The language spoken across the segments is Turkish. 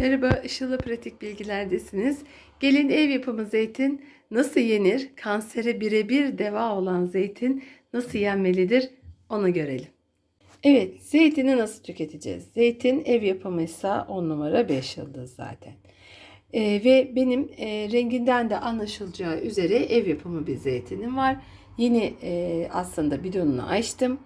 Merhaba, Işıl'la Pratik Bilgiler'desiniz. Gelin ev yapımı zeytin nasıl yenir? Kansere birebir deva olan zeytin nasıl yenmelidir? Onu görelim. Evet, zeytini nasıl tüketeceğiz? Zeytin ev yapımıysa 10 numara 5 yıldız zaten. Ee, ve benim e, renginden de anlaşılacağı üzere ev yapımı bir zeytinim var. Yeni e, aslında bidonunu açtım.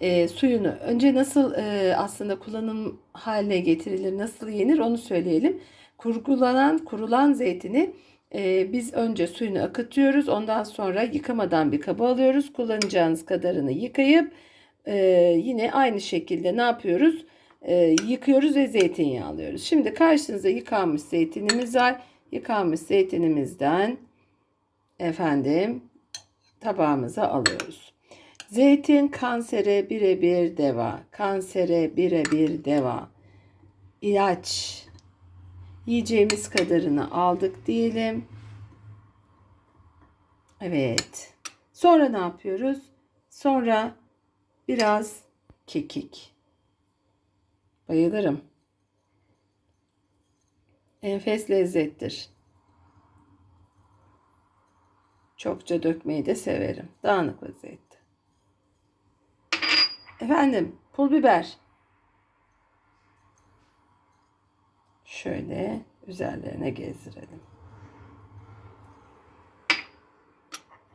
E, suyunu önce nasıl e, aslında kullanım haline getirilir, nasıl yenir onu söyleyelim. Kurgulanan, kurulan zeytini e, biz önce suyunu akıtıyoruz. Ondan sonra yıkamadan bir kaba alıyoruz. Kullanacağınız kadarını yıkayıp e, yine aynı şekilde ne yapıyoruz? E, yıkıyoruz ve zeytinyağı alıyoruz. Şimdi karşınıza yıkanmış zeytinimiz var. Yıkanmış zeytinimizden efendim tabağımıza alıyoruz. Zeytin kansere birebir deva. Kansere birebir deva. İlaç. Yiyeceğimiz kadarını aldık diyelim. Evet. Sonra ne yapıyoruz? Sonra biraz kekik. Bayılırım. Enfes lezzettir. Çokça dökmeyi de severim. Dağınık vaziyette. Efendim pul biber. Şöyle üzerlerine gezdirelim.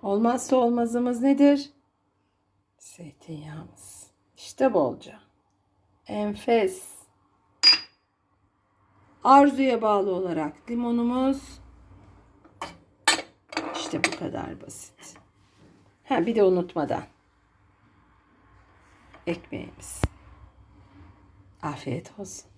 Olmazsa olmazımız nedir? Zeytinyağımız. İşte bolca. Enfes. Arzuya bağlı olarak limonumuz. İşte bu kadar basit. Ha bir de unutmadan ekmeğimiz. Afiyet olsun.